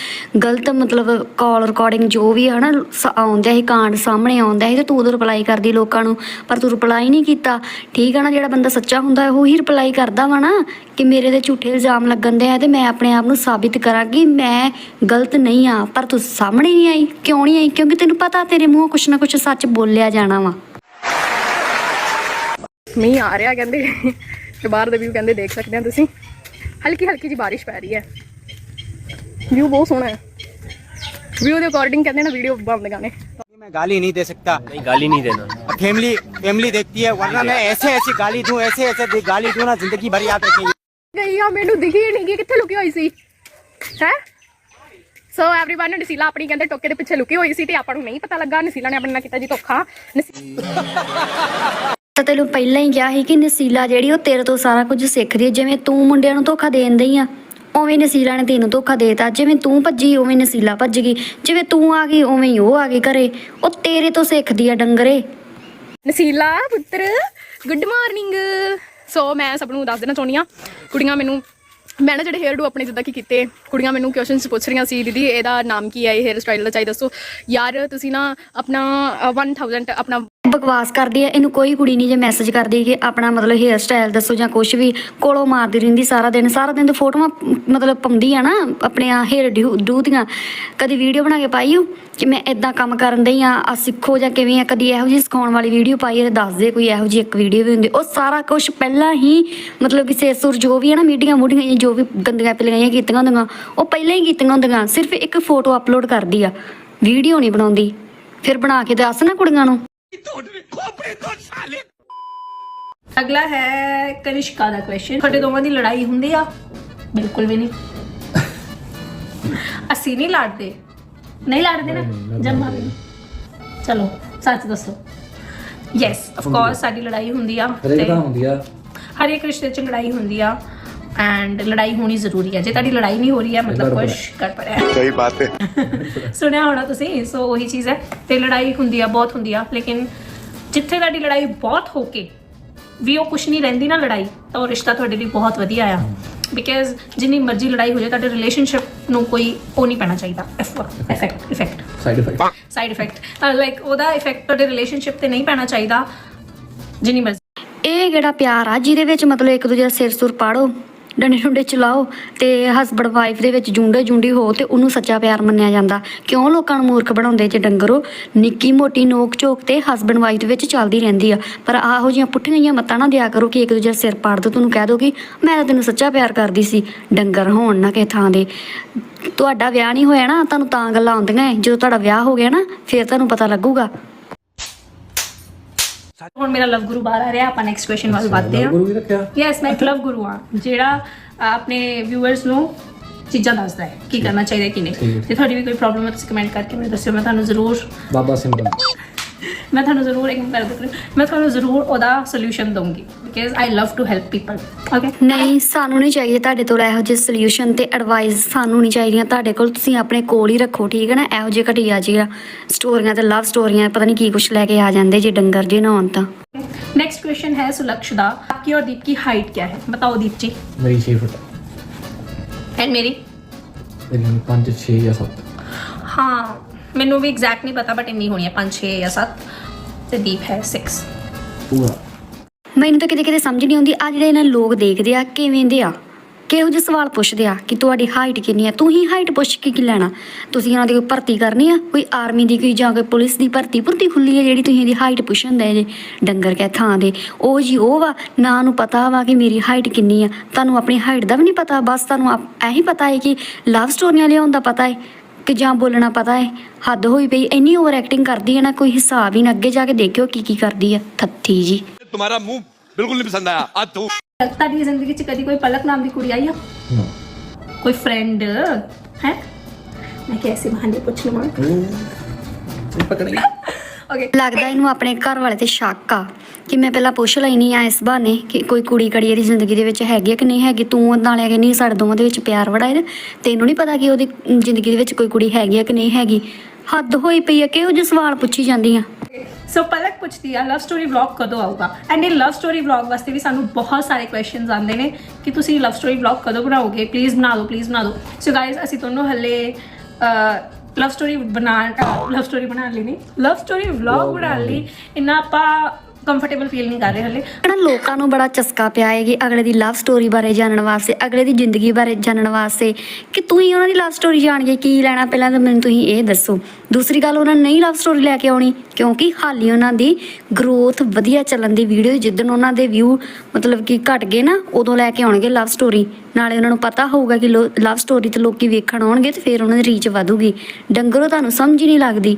ਗਲਤ ਮਤਲਬ ਕਾਲ ਰਿਕਾਰਡਿੰਗ ਜੋ ਵੀ ਹੈ ਨਾ ਸ- ਆਉਂਦਾ ਸੀ ਕਾਂਡ ਸਾਹਮਣੇ ਆਉਂਦਾ ਸੀ ਤੇ ਤੂੰ ਉਦੋਂ ਰਿਪਲਾਈ ਕਰਦੀ ਲੋਕਾਂ ਨੂੰ। ਪਰ ਤੂੰ ਰਿਪਲਾਈ ਨਹੀਂ ਕੀਤਾ। ਠੀਕ ਹੈ ਨਾ ਜਿਹੜਾ ਬੰਦਾ ਸੱਚਾ ਹੁੰਦਾ ਹੈ, ਉਹ ਹੀ ਰਿਪਲਾਈ ਕਰਦਾ ਵਾ ਨਾ ਕਿ ਮੇਰੇ ਤੇ ਝੂਠੇ ਇਲਜ਼ਾਮ ਲੱਗਣ ਦੇ ਆ ਤੇ ਮੈਂ ਆਪਣੇ ਆਪ ਨੂੰ ਸਾਬਿਤ ਕਰਾਂਗੀ। ਮੈਂ ਗਲਤ ਨਹੀਂ ਆ ਪਰ ਤੂੰ ਸਾਹਮਣੇ ਨਹੀਂ ਆਈ ਕਿਉਂ ਨਹੀਂ ਆਈ? ਕਿਉਂਕਿ ਤੈਨੂੰ ਪਤਾ ਤੇਰੇ ਮੂੰਹੋਂ ਕੁਛ ਨਾ ਕੁਛ ਸੱਚ ਬੋਲਿਆ ਜਾਣਾ ਵਾ। ਮੀਂਹ ਆ ਰਿਹਾ ਕਹਿੰਦੇ ਤੇ ਬਾਹਰ ਦਾ ਵਿਊ ਕਹਿੰਦੇ ਦੇਖ ਸਕਦੇ ਆ ਤੁਸੀਂ ਹਲਕੀ ਹਲਕੀ ਜੀ ਬਾਰਿਸ਼ ਪੈ ਰਹੀ ਹੈ ਵਿਊ ਬਹੁਤ ਸੋਹਣਾ ਹੈ ਵਿਊ ਦੇ ਅਕੋਰਡਿੰਗ ਕਹਿੰਦੇ ਨਾ ਵੀਡੀਓ ਬੰਦ ਗਾਣੇ मैं गाली नहीं दे सकता नहीं गाली नहीं देना फैमिली फैमिली देखती है वरना मैं ऐसे ऐसे गाली दूं ऐसे ऐसे दे- गाली दूं ना जिंदगी भर याद रखेगी ਗਈ ਆ ਮੈਨੂੰ ਦਿਖੀ ਨਹੀਂ ਗਈ ਕਿੱਥੇ ਲੁਕੀ ਹੋਈ ਸੀ ਹੈ ਸੋ एवरीवन ਨਸੀਲਾ ਆਪਣੀ ਕਹਿੰਦੇ ਟੋਕੇ ਦੇ ਪਿੱਛੇ ਲੁਕੀ ਹੋਈ ਸੀ ਤੇ ਆਪਾਂ ਨੂੰ ਨਹੀਂ ਪਤਾ ਲੱਗਾ ਨਸੀਲਾ ਨੇ ਆਪਣੇ ਨਾਲ ਕੀਤਾ ਜੀ ਧੋਖਾ ਨਸੀ- ਤਾਂ ਤੈਨੂੰ ਪਹਿਲਾਂ ਹੀ ਕਿਹਾ ਸੀ ਕਿ ਨਸੀਲਾ ਜਿਹੜੀ ਉਹ ਤੇਰੇ ਤੋਂ ਸਾਰਾ ਕੁਝ ਸਿੱਖਦੀ ਹੈ। ਜਿਵੇਂ ਤੂੰ ਮੁੰਡਿਆਂ ਨੂੰ ਧੋਖਾ ਦੇਣ ਡਈ ਆ, ਉਵੇਂ ਨਸੀਲਾ ਨੇ ਤੈਨੂੰ ਧੋਖਾ ਦੇਤਾ। ਜਿਵੇਂ ਤੂੰ ਭੱਜੀ, ਉਵੇਂ ਨਸੀਲਾ ਭੱਜ ਗਈ। ਜਿਵੇਂ ਤੂੰ ਆ ਗਈ, ਉਵੇਂ ਹੀ ਉਹ ਆ ਗਈ ਘਰੇ। ਉਹ ਤੇਰੇ ਤੋਂ ਸਿੱਖਦੀ ਆ ਡੰਗਰੇ। ਨਸੀਲਾ, ਪੁੱਤਰ। ਗੁੱਡ ਮਾਰਨਿੰਗ ਸੋ ਮੈਂ ਸਭ ਨੂੰ ਦੱਸ ਦੇਣਾ ਚਾਹੁੰਦੀ ਆ ਕੁੜੀਆਂ ਮੈਨੂੰ, ਮੈਂ ਨਾ ਜਿਹੜੇ ਹੇਅਰ ਡੂ ਆਪਣੇ ਜਿੱਦਾਂ ਕਿ ਕੀਤੇ, ਕੁੜੀਆਂ ਮੈਨੂੰ ਕੁਐਸਚਨਸ ਪੁੱਛ ਰਹੀਆਂ ਸੀ, ਦੀਦੀ, ਇਹਦਾ ਨਾਮ ਕੀ ਹੈ ਇਹ ਹੇਅਰ ਸਟਾਈਲ ਦਾ ਚਾਹੀਦਾ ਦੱਸੋ। ਯਾਰ, ਤੁਸੀਂ ਨਾ ਆਪਣਾ 1000 ਆਪਣਾ ਬਕਵਾਸ ਕਰਦੀ ਆ ਇਹਨੂੰ ਕੋਈ ਕੁੜੀ ਨਹੀਂ ਜੇ ਮੈਸੇਜ ਕਰਦੀ ਕਿ ਆਪਣਾ ਮਤਲਬ ਹੇਅਰ ਸਟਾਈਲ ਦੱਸੋ ਜਾਂ ਕੁਝ ਵੀ, ਕੋਲੋਂ ਮਾਰਦੀ ਰਹਿੰਦੀ ਸਾਰਾ ਦਿਨ ਸਾਰਾ ਦਿਨ ਤਾਂ ਫੋਟੋਆਂ ਮਤਲਬ ਪਾਉਂਦੀ ਆ ਨਾ, ਆਪਣੇ ਹੇਅਰ ਡੂ ਦੀਆਂ। ਕਦੀ ਵੀਡੀਓ ਬਣਾ ਕੇ ਪਾਈਓ ਕਿ ਮੈਂ ਇਦਾਂ ਕੰਮ ਕਰਨ ਦਈ ਆ ਆ ਸਿੱਖੋ ਜਾਂ ਕਿਵੇਂ ਆ, ਕਦੀ ਇਹੋ ਜਿਹੀ ਸਿਖਾਉਣ ਵਾਲੀ ਵੀਡੀਓ ਪਾਈ ਹੈ ਦੱਸ ਦੇ ਕੋਈ ਇਹੋ ਜਿਹੀ ਇੱਕ ਵੀਡੀਓ ਵੀ ਹੁੰਦੀ। ਉਹ ਸਾਰਾ ਕੁਝ ਪਹਿਲਾਂ ਹੀ ਮਤਲਬ ਕਿ ਸੇਸੁਰ ਜੋ ਵੀ ਹੈ ਨਾ ਮੀਡੀਆ ਮੂਡੀਆਂ ਜੋ ਵੀ ਗੰਦੀਆਂ ਪਿਲੀਆਂ ਕੀਤੀਆਂ ਹੁੰਦੀਆਂ, ਉਹ ਪਹਿਲਾਂ ਹੀ ਕੀਤੀਆਂ ਹੁੰਦੀਆਂ। ਸਿਰਫ ਇੱਕ ਫੋਟੋ ਅਪਲੋਡ ਕਰਦੀ ਆ ਵੀਡੀਓ ਨਹੀਂ ਬਣਾਉਂਦੀ। ਫਿਰ ਬਣਾ ਕੇ ਦੱਸ ਨਾ ਕੁੜੀਆਂ ਨੂੰ। ਅਗਲਾ ਹੈ ਕਨਿਸ਼ਕਾ ਦਾ ਕੁਐਸਚਨ ਤੁਹਾਡੇ ਦੋਵਾਂ ਦੀ ਲੜਾਈ ਹੁੰਦੀ ਆ? ਬਿਲਕੁਲ ਵੀ ਨਹੀਂ। ਅਸੀਂ ਨਹੀਂ ਲੜਦੇ। ਨਹੀਂ ਲੜਦੇ ਨਾ? ਜੰਮਾ ਵੀ ਨਹੀਂ। ਚਲੋ ਸੱਚ ਦੱਸੋ। ਯੈਸ ਆਫ ਕੋਰਸ ਸਾਡੀ ਲੜਾਈ ਹੁੰਦੀ ਆ ਹਰੇਕ ਤੇ ਦਾ ਹੁੰਦੀ ਆ। ਹਰ ਇੱਕ ਰਿਸ਼ਤੇ 'ਚ ਲੜਾਈ ਹੁੰਦੀ ਆ। ਐਂਡ ਲੜਾਈ ਹੋਣੀ ਜ਼ਰੂਰੀ ਹੈ। ਜੇ ਤੁਹਾਡੀ ਲੜਾਈ ਨਹੀਂ ਹੋ ਰਹੀ ਹੈ ਮਤਲਬ ਕੁਝ ਗੜਬੜ ਹੈ। ਸਹੀ ਬਾਤ ਹੈ। ਸੁਣਿਆ ਹੋਣਾ ਤੁਸੀਂ ਸੋ ਉਹੀ ਚੀਜ਼ ਹੈ। ਤੇ ਲੜਾਈ ਹੁੰਦੀ ਆ ਬਹੁਤ ਹੁੰਦੀ ਆ। ਲੇਕਿਨ ਜਿੱਥੇ ਤੁਹਾਡੀ ਲੜਾਈ ਬਹੁਤ ਹੋ ਕੇ ਵੀ ਉਹ ਕੁਝ ਨਹੀਂ ਰਹਿੰਦੀ ਨਾ ਲੜਾਈ ਤਾਂ ਉਹ ਰਿਸ਼ਤਾ ਤੁਹਾਡੇ ਲਈ ਬਹੁਤ ਵਧੀਆ ਆ। ਬਿਕਾਜ਼ ਜਿੰਨੀ ਮਰਜ਼ੀ ਲੜਾਈ ਹੋ ਜਾਏ ਤੁਹਾਡੇ ਰਿਲੇਸ਼ਨਸ਼ਿਪ ਨੂੰ ਕੋਈ ਉਹ ਨਹੀਂ ਪੈਣਾ ਚਾਹੀਦਾ। Effect effect side effect side effect like ਉਹਦਾ ਇਫੈਕਟ ਤੁਹਾਡੇ ਰਿਲੇਸ਼ਨਸ਼ਿਪ ਤੇ ਨਹੀਂ ਪੈਣਾ ਚਾਹੀਦਾ ਜਿੰਨੀ ਮਰਜ਼ੀ। ਇਹ ਕਿਹੜਾ ਪਿਆਰ ਆ ਜਿਹਦੇ ਵਿੱਚ ਮਤਲਬ ਇੱਕ ਦੂਜੇ ਦਾ ਸਿਰ ਸੁਰ ਪਾੜੋ। ਡੰਡੇ ਡੁੰਡੇ ਚਲਾਓ ਤੇ ਹਸਬੰਡ ਵਾਈਫ ਦੇ ਵਿੱਚ ਜੁੰਡੇ ਜੁੰਡੀ ਹੋ ਤੇ ਉਹਨੂੰ ਸੱਚਾ ਪਿਆਰ ਮੰਨਿਆ ਜਾਂਦਾ। ਕਿਉਂ ਲੋਕਾਂ ਨੂੰ ਮੂਰਖ ਬਣਾਉਂਦੇ ਜੇ ਡੰਗਰੋ? ਨਿੱਕੀ ਮੋਟੀ ਨੋਕ ਝੋਕ ਤੇ ਹਸਬੰਡ ਵਾਈਫ ਦੇ ਵਿੱਚ ਚੱਲਦੀ ਰਹਿੰਦੀ ਆ। ਪਰ ਆਹੋ ਜਿਹੀਆਂ ਪੁੱਠੀਆਂ ਜਿਹੀਆਂ ਮੱਤਾਂ ਨਾ ਦਿਆ ਕਰੋ ਕਿ ਇੱਕ ਦੂਜੇ ਦਾ ਸਿਰ ਪਾੜ ਦੋ ਤੁਹਾਨੂੰ ਕਹਿ ਦੋ ਕਿ ਮੈਂ ਤਾਂ ਤੈਨੂੰ ਸੱਚਾ ਪਿਆਰ ਕਰਦੀ ਸੀ, ਡੰਗਰ ਹੋਣ ਨਾ ਕਿਸੇ ਥਾਂ ਦੇ। ਤੁਹਾਡਾ ਵਿਆਹ ਨਹੀਂ ਹੋਇਆ ਨਾ, ਤੁਹਾਨੂੰ ਤਾਂ ਗੱਲਾਂ ਆਉਂਦੀਆਂ ਏ। ਜਦੋਂ ਤੁਹਾਡਾ ਵਿਆਹ ਹੋ ਗਿਆ ਨਾ, ਫਿਰ ਤੁਹਾਨੂੰ ਪਤਾ ਲੱਗੂਗਾ। ਹੁਣ ਮੇਰਾ ਲਵ ਗੁਰੂ ਬਾਹਰ ਆ ਰਿਹਾ ਆਪਾਂ ਨੈਕਸਟ ਕੁਐਸਚਨ ਵੱਲ ਵਧਦੇ ਹਾਂ। ਗੁਰੂ ਵੀ ਰੱਖਿਆ? ਯੈਸ ਮੈਂ ਇੱਕ ਲਵ ਗੁਰੂ ਹਾਂ ਜਿਹੜਾ ਆਪਣੇ ਵਿਊਅਰਸ ਨੂੰ ਚੀਜ਼ਾਂ ਦੱਸਦਾ ਹੈ ਕੀ ਕਰਨਾ ਚਾਹੀਦਾ ਕੀ ਨਹੀਂ। ਜੇ ਤੁਹਾਡੀ ਵੀ ਕੋਈ ਪ੍ਰੋਬਲਮ ਹੈ ਤੁਸੀਂ ਕਮੈਂਟ ਕਰਕੇ ਮੈਨੂੰ ਦੱਸਿਓ ਮੈਂ ਤੁਹਾਨੂੰ ਜ਼ਰੂਰ ਬਾਬਾ ਸਿਮਰਨ ਮੈਂ ਤੁਹਾਨੂੰ ਜ਼ਰੂਰ ਇੱਕ ਮਿੰਟ ਕਰ ਮੈਂ ਤੁਹਾਨੂੰ ਜ਼ਰੂਰ ਉਹਦਾ ਸੋਲੂਸ਼ਨ ਦਊਂਗੀ because I love to help people okay ਨਹੀਂ ਸਾਨੂੰ ਨਹੀਂ ਚਾਹੀਦੇ ਤੁਹਾਡੇ ਤੋਂ ਇਹੋ ਜਿਹੇ ਸੋਲੂਸ਼ਨ ਤੇ ਐਡਵਾਈਸ ਸਾਨੂੰ ਨਹੀਂ ਚਾਹੀਦੀਆਂ ਤੁਹਾਡੇ ਕੋਲ ਤੁਸੀਂ ਆਪਣੇ ਕੋਲ ਹੀ ਰੱਖੋ ਠੀਕ ਹੈ ਨਾ ਇਹੋ ਜਿਹੇ ਘਟੀਆ ਜਿਹੀਆਂ ਸਟੋਰੀਆਂ ਤੇ ਲਵ ਸਟੋਰੀਆਂ ਪਤਾ ਨਹੀਂ ਕੀ ਕੁਝ ਲੈ ਕੇ ਆ ਜਾਂਦੇ ਜੇ ਡੰਗਰ ਜੇ ਨਾ ਹੋਣ ਤਾਂ नेक्स्ट क्वेश्चन है सुलक्ष दा आपकी और दीप की हाइट क्या है बताओ दीप जी ਮੇਰੀ 6 ਫੁੱਟ एंड मेरी ਮੇਰੀ 5 6 ਜਾਂ 7 हाँ ਮੈਨੂੰ ਵੀ ਐਗਜ਼ੈਕਟ ਨਹੀਂ ਪਤਾ ਬਟ ਇੰਨੀ ਹੋਣੀ ਹੈ 5 6 ਜਾਂ 7 ਤੇ ਦੀਪ ਹੈ 6 ਪੂਰਾ। ਮੈਨੂੰ ਤਾਂ ਕਿਤੇ ਕਿਤੇ ਸਮਝ ਨਹੀਂ ਆਉਂਦੀ ਆ ਜਿਹੜੇ ਇਹਨਾਂ ਲੋਕ ਦੇਖਦੇ ਆ ਕਿਵੇਂ ਦੇ ਆ? ਕਿਹੋ ਜਿਹੇ ਸਵਾਲ ਪੁੱਛਦੇ ਆ ਕਿ ਤੁਹਾਡੀ ਹਾਈਟ ਕਿੰਨੀ ਆ? ਤੂੰ ਹੀ ਹਾਈਟ ਪੁੱਛ ਕੇ ਕੀ ਲੈਣਾ? ਤੁਸੀਂ ਉਹਨਾਂ ਦੀ ਕੋਈ ਭਰਤੀ ਕਰਨੀ ਆ? ਕੋਈ ਆਰਮੀ ਦੀ ਕੋਈ ਜਾਂ ਕੋਈ ਪੁਲਿਸ ਦੀ ਭਰਤੀ ਭੁਰਤੀ ਖੁੱਲੀ ਹੈ ਜਿਹੜੀ ਤੁਸੀਂ ਇਹਦੀ ਹਾਈਟ ਪੁੱਛਣ ਦੇ ਜੇ? ਡੰਗਰ ਕਹਿ ਥਾਂ ਦੇ। ਉਹ ਜੀ ਉਹ ਵਾ ਨਾ ਨੂੰ ਪਤਾ ਵਾ ਕਿ ਮੇਰੀ ਹਾਈਟ ਕਿੰਨੀ ਆ। ਤੁਹਾਨੂੰ ਆਪਣੀ ਹਾਈਟ ਦਾ ਵੀ ਨਹੀਂ ਪਤਾ ਬਸ ਤੁਹਾਨੂੰ ਇਹੀ ਪਤਾ ਹੈ ਕਿ ਲਵ ਸਟੋਰੀਆਂ ਲਿਆਉਣ ਦਾ ਪਤਾ ਹੈ। ਕਿ ਜਾਂ ਬੋਲਣਾ ਪਤਾ ਹੈ ਹੱਦ ਹੋਈ ਪਈ ਇੰਨੀ ਓਵਰ ਐਕਟਿੰਗ ਕਰਦੀ ਹੈ ਨਾ ਕੋਈ ਹਿਸਾਬ ਹੀ ਨਾ ਅੱਗੇ ਜਾ ਕੇ ਦੇਖਿਓ ਕੀ ਕੀ ਕਰਦੀ ਆ ਥੱਥੀ ਜੀ तुम्हारा मुंह बिल्कुल नहीं पसंद आया आज तू ਤੁਹਾਡੀ ਜ਼ਿੰਦਗੀ 'ਚ ਕਦੀ ਕੋਈ ਪਲਕ ਨਾਮ ਦੀ ਕੁੜੀ ਆਈ ਆ ਨਾ ਕੋਈ ਫਰੈਂਡ ਹੈ ਮੈਂ ਕੈਸੇ ਬਹਾਨੇ ਪੁੱਛ ਲਵਾਂ ਪਕੜ ਗਈ ਓਕੇ ਲੱਗਦਾ ਇਹਨੂੰ ਆਪਣੇ ਘਰ ਵਾਲੇ ਤੇ ਸ਼ੱਕ ਆ ਕਿ ਮੈਂ ਪਹਿਲਾਂ ਪੁੱਛ ਲੈਣੀ ਆ ਇਸ ਬਹਾਨੇ ਕਿ ਕੋਈ ਕੁੜੀ ਕੜੀ ਇਹਦੀ ਜ਼ਿੰਦਗੀ ਦੇ ਵਿੱਚ ਹੈਗੀ ਆ ਕਿ ਨਹੀਂ ਹੈਗੀ? ਤੂੰ ਨਾਲੇ ਕਿ ਨਹੀਂ ਸਾਡੇ ਦੋਵਾਂ ਦੇ ਵਿੱਚ ਪਿਆਰ ਬੜਾ ਹੈ ਤੈਨੂੰ ਨਹੀਂ ਪਤਾ ਕਿ ਉਹਦੀ ਜ਼ਿੰਦਗੀ ਦੇ ਵਿੱਚ ਕੋਈ ਕੁੜੀ ਹੈਗੀ ਆ ਕਿ ਨਹੀਂ ਹੈਗੀ? ਹੱਦ ਹੋਈ ਪਈ ਆ ਕਿਹੋ ਜਿਹੇ ਸਵਾਲ ਪੁੱਛੀ ਜਾਂਦੀ ਆ? ਸੋ ਪਲਕ ਪੁੱਛਦੀ ਆ ਲਵ ਸਟੋਰੀ ਵਲੌਗ ਕਦੋਂ ਆਊਗਾ? ਐਂਡ ਇਹ ਲਵ ਸਟੋਰੀ ਵਲੌਗ ਵਾਸਤੇ ਵੀ ਸਾਨੂੰ ਬਹੁਤ ਸਾਰੇ ਕੁਐਸਚਨਸ ਆਉਂਦੇ ਨੇ ਕਿ ਤੁਸੀਂ ਲਵ ਸਟੋਰੀ ਵਲੌਗ ਕਦੋਂ ਬਣਾਓਗੇ? ਪਲੀਜ਼ ਬਣਾ ਦਿਓ ਪਲੀਜ਼ ਬਣਾ ਦਿਓ। ਸੋ ਗਾਇਜ਼ ਅਸੀਂ ਦੋਨੋਂ ਹੱਲੇ ਲਵ ਸਟੋਰੀ ਬਣਾਉਣ ਲਵ ਸਟੋਰੀ ਬਣਾਉਣ ਲਈ ਨਹੀਂ ਲਵ ਸਟੋਰੀ ਵਲੌਗ ਬਣਾਉਣ ਲਈ। ਇੰਨਾ ਆਪਾਂ ਕੰਫਰਟੇਬਲ ਫੀਲ ਨਹੀਂ ਕਰ ਰਹੇ ਹੱਲੇ। ਕਿਹੜਾ ਲੋਕਾਂ ਨੂੰ ਬੜਾ ਚਸਕਾ ਪਿਆ ਹੈ ਕਿ ਅਗਲੇ ਦੀ ਲਵ ਸਟੋਰੀ ਬਾਰੇ ਜਾਣਨ ਵਾਸਤੇ, ਅਗਲੇ ਦੀ ਜ਼ਿੰਦਗੀ ਬਾਰੇ ਜਾਣਨ ਵਾਸਤੇ, ਕਿ ਤੁਸੀਂ ਉਹਨਾਂ ਦੀ ਲਵ ਸਟੋਰੀ ਜਾਣ ਕੇ ਕੀ ਲੈਣਾ ਪਹਿਲਾਂ ਤਾਂ ਮੈਨੂੰ ਤੁਸੀਂ ਇਹ ਦੱਸੋ। ਦੂਸਰੀ ਗੱਲ, ਉਹਨਾਂ ਨੇ ਨਹੀਂ ਲਵ ਸਟੋਰੀ ਲੈ ਕੇ ਆਉਣੀ, ਕਿਉਂਕਿ ਹਾਲੀ ਉਹਨਾਂ ਦੀ ਗਰੋਥ ਵਧੀਆ ਚੱਲਣ ਦੀ ਵੀਡੀਓ ਜਿੱਦਣ ਉਹਨਾਂ ਦੇ ਵਿਊ ਮਤਲਬ ਕਿ ਘਟ ਗਏ ਨਾ, ਉਦੋਂ ਲੈ ਕੇ ਆਉਣਗੇ ਲਵ ਸਟੋਰੀ ਨਾਲੇ ਉਹਨਾਂ ਨੂੰ ਪਤਾ ਹੋਊਗਾ ਕਿ ਲਵ ਸਟੋਰੀ ਤੇ ਲੋਕੀ ਵੇਖਣ ਆਉਣਗੇ ਤੇ ਫਿਰ ਉਹਨਾਂ ਦੀ ਰੀਚ ਵਧੂਗੀ। ਡੰਗਰੋ ਤੁਹਾਨੂੰ ਸਮਝ ਹੀ ਨਹੀਂ ਲੱਗਦੀ।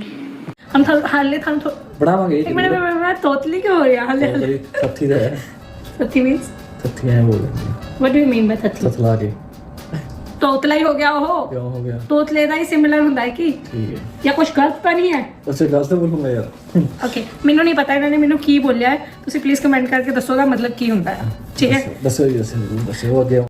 ਹਮ ਥੋ- ਹਾਲੇ ਤੁਹਾਨੂੰ ਥੋ- ਬਣਾਵਾਂਗੇ ਇੱਕ ਮਿੰਟ ਮੈਂ ਮੈਂ ਤੋਤਲੀ ਕਿਉਂ ਹੋ ਰਿਹਾ ਹਾਲੇ ਹਾਲੇ ਤੇਰੀ ਥੱਥੀ ਦਾ ਹੈ ਸੱਚੀ ਮੀਨਸ ਥੱਥੀ ਐ ਬੋਲ ਰਹੀ what do you mean by ਥੱਤਲੀ ਥਥਲਾ ਕੇ ਤੋਤਲਾ ਹੀ ਹੋ ਗਿਆ ਉਹ ਕਿਉਂ ਹੋ ਗਿਆ ਤੋਤਲੇ ਦਾ ਹੀ ਸਿਮਿਲਰ ਹੁੰਦਾ ਹੈ ਕਿ ਠੀਕ ਹੈ ਜਾਂ ਕੁਝ ਗਲਤ ਤਾਂ ਨਹੀਂ ਹੈ ਉਸੇ ਗੱਲ ਤਾਂ ਬੋਲੂੰਗਾ ਯਾਰ ਓਕੇ ਮੈਨੂੰ ਨਹੀਂ ਪਤਾ ਇਹਨਾਂ ਨੇ ਮੈਨੂੰ ਕੀ ਬੋਲਿਆ ਹੈ ਤੁਸੀਂ ਪਲੀਜ਼ ਕਮੈਂਟ ਕਰਕੇ ਦੱਸੋ ਦਾ ਮਤਲਬ ਕੀ ਹੁੰਦਾ ਹੈ ਠੀਕ ਹੈ ਦੱਸੋ ਜੀ ਦੱਸੋ ਜੀ, ਦੱਸੋ ਅੱਗੇ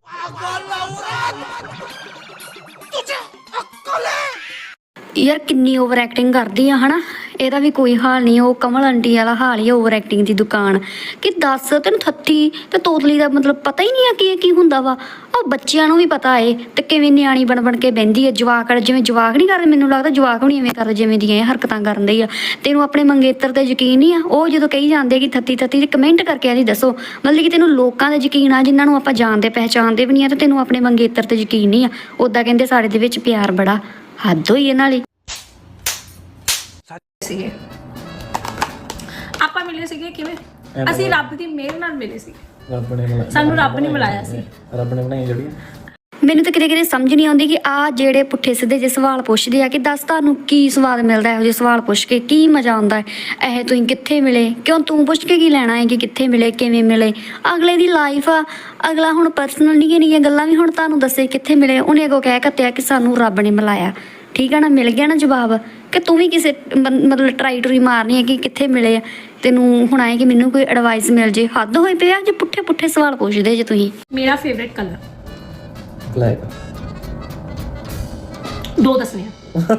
ਯਾਰ ਕਿੰਨੀ ਓਵਰ ਐਕਟਿੰਗ ਕਰਦੀ ਆ, ਹਨਾ? ਇਹਦਾ ਵੀ ਕੋਈ ਹਾਲ ਨਹੀਂ, ਉਹ ਕਮਲ ਆਂਟੀ ਵਾਲਾ ਹਾਲ ਹੀ ਓਵਰ ਐਕਟਿੰਗ ਦੀ ਦੁਕਾਨ। ਕਿ ਦੱਸ, ਤੈਨੂੰ ਥੱਤੀ ਤੇ ਤੋਤਲੀ ਦਾ ਮਤਲਬ ਪਤਾ ਹੀ ਨਹੀਂ ਆ ਕਿ ਇਹ ਕੀ ਹੁੰਦਾ ਵਾ? ਉਹ ਬੱਚਿਆਂ ਨੂੰ ਵੀ ਪਤਾ ਏ ਤੇ ਕਿਵੇਂ ਨਿਆਣੀ ਬਣ ਬਣ ਕੇ ਬਹਿੰਦੀ ਆ, ਜਵਾਕ ਜਿਵੇਂ ਜਵਾਕ ਨਹੀਂ ਕਰਦੇ, ਮੈਨੂੰ ਲੱਗਦਾ ਜਵਾਕ ਵੀ ਨਹੀਂ ਐਵੇਂ ਕਰਦੇ, ਜਿਵੇਂ ਦੀਆਂ ਇਹ ਹਰਕਤਾਂ ਕਰਨ ਦੇ ਆ। ਤੈਨੂੰ ਆਪਣੇ ਮੰਗੇਤਰ ਤੇ ਯਕੀਨ ਨਹੀਂ ਆ? ਉਹ ਜਦੋਂ ਕਹੀ ਜਾਂਦੇ ਕਿ ਥੱਤੀ ਥੱਤੀ ਤੇ ਕਮੈਂਟ ਕਰਕੇ ਆਦੀ ਦੱਸੋ। ਮਤਲਬ ਕਿ ਤੈਨੂੰ ਲੋਕਾਂ ਦੇ ਯਕੀਨ ਆ, ਜਿਨ੍ਹਾਂ ਨੂੰ ਆਪਾਂ ਜਾਣਦੇ, ਪਹਿਚਾਣਦੇ ਵੀ ਨਹੀਂ ਆ ਤੇ ਤੈਨੂੰ ਆਪਣੇ ਮੰਗੇਤਰ ਤੇ ਯਕੀਨ ਨਹੀਂ ਆ। ਉਦਾਂ ਕਹਿੰਦੇ ਸਾਡੇ ਦੇ ਵਿੱਚ ਪਿਆਰ ਬੜਾ ਹੱਦ ਹੋਈ ਇਹਨਾਂ ਲਈ। ਸੀਗੇ। ਆਪਾਂ ਮਿਲੇ ਸੀਗੇ ਕਿਵੇਂ? ਐਵੇਂ ਅਸੀਂ ਰੱਬ ਦੀ ਮਿਹਰ ਨਾਲ ਮਿਲੇ ਸੀ ਰੱਬ ਨੇ ਮਿਲਾਇਆ ਸਾਨੂੰ ਰੱਬ ਨੇ ਮਿਲਾਇਆ ਸੀ। ਰੱਬ ਨੇ ਬਣਾਈ ਜਿਹੜੀ ਮੈਨੂੰ ਤਾਂ ਕਿਤੇ ਕਿਤੇ ਸਮਝ ਨਹੀਂ ਆਉਂਦੀ ਕਿ ਆ ਜਿਹੜੇ ਪੁੱਠੇ ਸਿੱਧੇ ਜਿਹੇ ਸਵਾਲ ਪੁੱਛਦੇ ਆ ਕਿ ਦੱਸ ਤੁਹਾਨੂੰ ਕੀ ਸਵਾਦ ਮਿਲਦਾ ਇਹੋ ਜਿਹੇ ਸਵਾਲ ਪੁੱਛ ਕੇ ਕੀ ਮਜ਼ਾ ਆਉਂਦਾ ਹੈ? ਇਹ ਤੁਸੀਂ ਕਿੱਥੇ ਮਿਲੇ? ਕਿਉਂ ਤੂੰ ਪੁੱਛ ਕੇ ਕੀ ਲੈਣਾ ਹੈ ਕਿ ਕਿੱਥੇ ਮਿਲੇ ਕਿਵੇਂ ਮਿਲੇ? ਅਗਲੇ ਦੀ ਲਾਈਫ ਆ। ਅਗਲਾ ਹੁਣ ਪਰਸਨਲ ਨਹੀਂ ਨਹੀਂ ਗੱਲਾਂ ਵੀ ਹੁਣ ਤੁਹਾਨੂੰ ਦੱਸੇ ਕਿੱਥੇ ਮਿਲੇ। ਉਹਨੇ ਅੱਗੋਂ ਕਹਿ ਕੱਤਿਆ ਕਿ ਸਾਨੂੰ ਰੱਬ ਨੇ ਮਿਲਾਇਆ। ਠੀਕ ਹੈ ਨਾ? ਮਿਲ ਗਿਆ ਨਾ ਜਵਾਬ? ਕਿ ਤੂੰ ਵੀ ਕਿਸੇ ਮਤਲਬ ਟਰਾਈ ਟਰੀ ਮਾਰਨੀ ਹੈ ਕਿ ਕਿੱਥੇ ਮਿਲੇ ਆ। ਤੈਨੂੰ ਹੁਣ ਆਏ ਕਿ ਮੈਨੂੰ ਕੋਈ ਐਡਵਾਈਸ ਮਿਲ ਜੇ। ਹੱਦ ਹੋਈ ਪਿਆ ਜੇ ਪੁੱਠੇ ਪੁੱਠੇ ਸਵਾਲ ਪੁੱਛਦੇ ਜੇ ਤੁਸੀਂ। ਮੇਰਾ ਫੇਵਰਿਟ ਕਲਰ ਬਲੈਕ ਦੋ ਦੱਸਨੇ ਆ।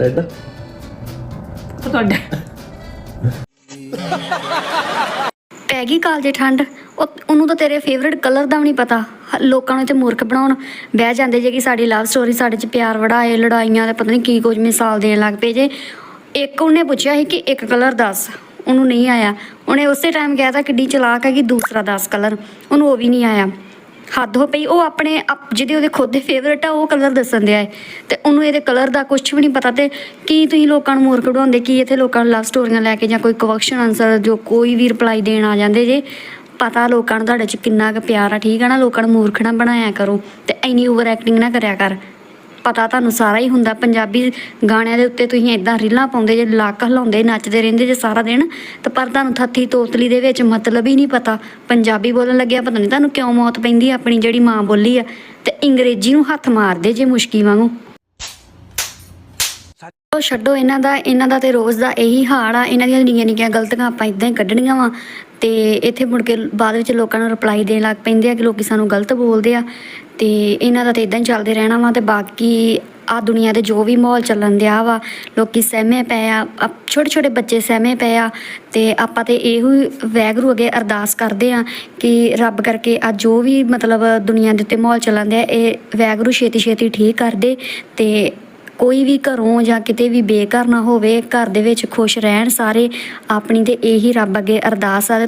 ਰੈਡ ਤੁਹਾਡਾ। ਪੈ ਗਈ ਕਾਲ ਜੇ ਠੰਡ ਉਹਨੂੰ ਤਾਂ ਤੇਰੇ ਫੇਵਰਿਟ ਕਲਰ ਦਾ ਵੀ ਨਹੀਂ ਪਤਾ। ਲੋਕਾਂ ਨੂੰ ਤੇ ਮੂਰਖ ਬਣਾਉਣ ਬਹਿ ਜਾਂਦੇ ਜੇ ਕਿ ਸਾਡੀ ਲਵ ਸਟੋਰੀ ਸਾਡੇ ਚ ਪਿਆਰ ਵੜਾਏ, ਲੜਾਈਆਂ ਤੇ ਪਤਾ ਨਹੀਂ ਕੀ ਕੁਝ ਮਿਸਾਲ ਦੇਣ ਲੱਗ ਪਏ ਜੇ। ਇੱਕ ਉਹਨੇ ਪੁੱਛਿਆ ਸੀ ਕਿ ਇੱਕ ਕਲਰ ਦੱਸ, ਉਹਨੂੰ ਨਹੀਂ ਆਇਆ। ਉਹਨੇ ਉਸੇ ਟਾਈਮ ਕਿਹਾ ਤਾਂ ਕਿੱਡੀ ਚਲਾਕ ਹੈ ਕਿ ਦੂਸਰਾ ਦੱਸ ਕਲਰ ਉਹਨੂੰ ਉਹ ਵੀ ਨਹੀਂ ਆਇਆ। ਹੱਦ ਹੋ ਪਈ, ਉਹ ਆਪਣੇ ਆਪ- ਜਿਹਦੇ ਉਹਦੇ ਖੁਦ ਦੇ ਫੇਵਰਿਟ ਆ, ਉਹ ਕਲਰ ਦੱਸਣ ਦਿਆ ਹੈ ਤੇ ਉਹਨੂੰ ਇਹਦੇ ਕਲਰ ਦਾ ਕੁਝ ਵੀ ਨਹੀਂ ਪਤਾ ਤੇ ਕੀ ਤੁਸੀਂ ਲੋਕਾਂ ਨੂੰ ਮੂਰਖ ਬਣਾਉਂਦੇ, ਕੀ ਇੱਥੇ ਲੋਕਾਂ ਨੂੰ ਲਵ ਸਟੋਰੀਆਂ ਲੈ ਕੇ ਜਾਂ ਕੋਈ ਕੁਐਸਚਨ ਆਨਸਰ ਜੋ ਕੋਈ ਵੀ ਰਿਪਲਾਈ ਦੇਣ ਆ ਜਾਂਦੇ ਜੇ। ਪਤਾ ਲੋਕਾਂ ਨੂੰ ਤੁਹਾਡੇ ਚ ਕਿੰਨਾ ਕੁ ਪਿਆਰ ਆ, ਠੀਕ ਆ ਨਾ? ਲੋਕਾਂ ਨੂੰ ਮੂਰਖ ਨਾ ਬਣਾਇਆ ਕਰੋ ਤੇ ਐਨੀ ਓਵਰ ਐਕਟਿੰਗ ਨਾ ਕਰਿਆ ਕਰ। ਪਤਾ ਤੁਹਾਨੂੰ ਸਾਰਾ ਹੀ ਹੁੰਦਾ, ਪੰਜਾਬੀ ਗਾਣਿਆਂ ਦੇ ਉੱਤੇ ਤੁਸੀਂ ਇਦਾਂ ਰੀਲਾਂ ਪਾਉਂਦੇ, ਜੇ ਲੱਕ ਹਿਲਾਉਂਦੇ, ਨੱਚਦੇ ਰਹਿੰਦੇ ਜੇ ਸਾਰਾ ਦਿਨ, ਤੇ ਪਰ ਤੁਹਾਨੂੰ ਥੱਥੀ ਤੋਤਲੀ ਦੇ ਵਿੱਚ ਮਤਲਬ ਹੀ ਨਹੀਂ ਪਤਾ। ਪੰਜਾਬੀ ਬੋਲਣ ਲੱਗਿਆ, ਪਤਾ ਨਹੀਂ ਤੁਹਾਨੂੰ ਕਿਉਂ ਮੌਤ ਪੈਂਦੀ ਆਪਣੀ ਜਿਹੜੀ ਮਾਂ ਬੋਲੀ ਆ, ਤੇ ਅੰਗਰੇਜ਼ੀ ਨੂੰ ਹੱਥ ਮਾਰਦੇ ਜੇ ਮੁਸ਼ਕੀ ਵਾਂਗੂ। ਉਹ ਛੱਡੋ, ਇਹਨਾਂ ਦਾ ਇਹਨਾਂ ਦਾ ਤੇ ਰੋਜ਼ ਦਾ ਇਹੀ ਹਾਲ ਆ। ਇਹਨਾਂ ਦੀਆਂ ਨਿੱਕੀਆਂ ਨਿੱਕੀਆਂ ਗਲਤੀਆਂ ਆਪਾਂ ਇਦਾਂ ਹੀ ਕੱਢਣੀਆਂ ਵਾ। ਤੇ ਇੱਥੇ ਮੁੜ ਕੇ ਬਾਅਦ ਵਿੱਚ ਲੋਕਾਂ ਨੂੰ ਰਿਪਲਾਈ ਦੇਣ ਲੱਗ ਪੈਂਦੇ ਆ ਕਿ ਲੋਕੀ ਸਾਨੂੰ ਗਲਤ ਬੋਲਦੇ ਆ। ਤੇ ਇਹਨਾਂ ਦਾ ਤੇ ਇਦਾਂ ਹੀ ਚੱਲਦੇ ਰਹਿਣਾ ਵਾ ਤੇ ਬਾਕੀ ਆ ਦੁਨੀਆ ਦੇ ਜੋ ਵੀ ਮਾਹੌਲ ਚੱਲਣ ਦਿਆ ਵਾ, ਲੋਕੀ ਸਹਿਮੇ ਪਏ ਆ ਛੋਟੇ ਛੋਟੇ ਬੱਚੇ ਸਹਿਮੇ ਪਏ ਆ। ਤੇ ਆਪਾਂ ਤੇ ਇਹੋ ਹੀ ਵੈਗਰੂ ਅੱਗੇ ਅਰਦਾਸ ਕਰਦੇ ਆ ਕਿ ਰੱਬ ਕਰਕੇ ਆ ਜੋ ਵੀ ਮਤਲਬ ਦੁਨੀਆ ਦੇ ਉੱਤੇ ਮਾਹੌਲ ਚੱਲਣ ਦਿਆ, ਇਹ ਵੈਗਰੂ ਛੇਤੀ ਛੇਤੀ ਠੀਕ ਕਰ ਦੇ ਤੇ ਕੋਈ ਵੀ ਘਰੋਂ ਜਾਂ ਕਿਤੇ ਵੀ ਬੇਘਰ ਨਾ ਹੋਵੇ, ਘਰ ਦੇ ਵਿੱਚ ਖੁਸ਼ ਰਹਿਣ ਸਾਰੇ ਆਪਣੀ ਤੇ ਇਹੀ ਰੱਬ ਅੱਗੇ ਅਰਦਾਸ ਆ